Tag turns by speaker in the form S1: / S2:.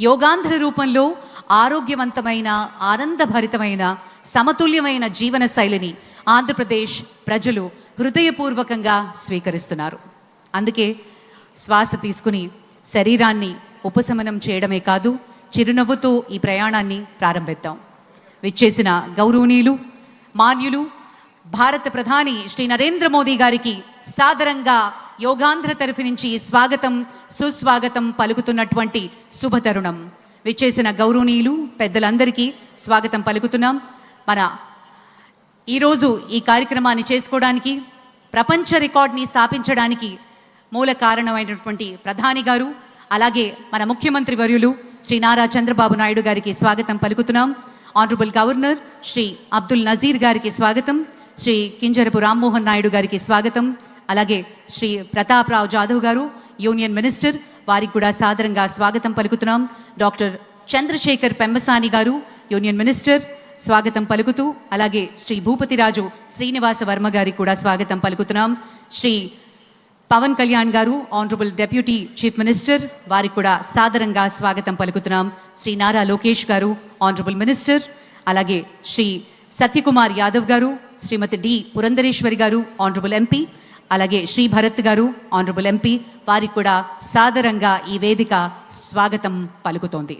S1: యోగాంధ్ర రూపంలో ఆరోగ్యవంతమైన ఆనందభరితమైన సమతుల్యమైన జీవన శైలిని ఆంధ్రప్రదేశ్ ప్రజలు హృదయపూర్వకంగా స్వీకరిస్తున్నారు. అందుకే శ్వాస తీసుకుని శరీరాన్ని ఉపశమనం చేయడమే కాదు చిరునవ్వుతో ఈ ప్రయాణాన్ని ప్రారంభిద్దాం. విచ్చేసిన గౌరవనీయులు మాన్యులు భారత ప్రధాని శ్రీ నరేంద్ర మోదీ గారికి సాదరంగా యోగాంధ్ర తరఫు నుంచి స్వాగతం సుస్వాగతం పలుకుతున్నటువంటి శుభతరుణం. విచ్చేసిన గౌరవనీయులు పెద్దలందరికీ స్వాగతం పలుకుతున్నాం. మన ఈరోజు ఈ కార్యక్రమాన్ని చేసుకోవడానికి ప్రపంచ రికార్డ్ని స్థాపించడానికి మూల కారణమైనటువంటి ప్రధాని గారు అలాగే మన ముఖ్యమంత్రి వర్యులు శ్రీ నారా చంద్రబాబు నాయుడు గారికి స్వాగతం పలుకుతున్నాం. ఆనరబుల్ గవర్నర్ శ్రీ అబ్దుల్ నజీర్ గారికి స్వాగతం. శ్రీ కింజరపు రామ్మోహన్ నాయుడు గారికి స్వాగతం. అలాగే శ్రీ ప్రతాప్రావు జాదవ్ గారు యూనియన్ మినిస్టర్ వారికి కూడా సాదరంగా స్వాగతం పలుకుతున్నాం. డాక్టర్ చంద్రశేఖర్ పెంబసాని గారు యూనియన్ మినిస్టర్ స్వాగతం పలుకుతూ అలాగే శ్రీ భూపతిరాజు శ్రీనివాస వర్మ గారికి కూడా స్వాగతం పలుకుతున్నాం. శ్రీ పవన్ కళ్యాణ్ గారు ఆనరబుల్ డెప్యూటీ చీఫ్ మినిస్టర్ వారికి కూడా సాదరంగా స్వాగతం పలుకుతున్నాం. శ్రీ నారా లోకేష్ గారు ఆనరబుల్ మినిస్టర్ అలాగే శ్రీ సత్యకుమార్ యాదవ్ గారు శ్రీమతి డి పురంధరేశ్వరి గారు ఆనరబుల్ ఎంపీ అలాగే శ్రీ భరత్ గారు ఆనరబుల్ ఎంపీ వారికి కూడా సాదరంగా ఈ వేదిక స్వాగతం పలుకుతోంది.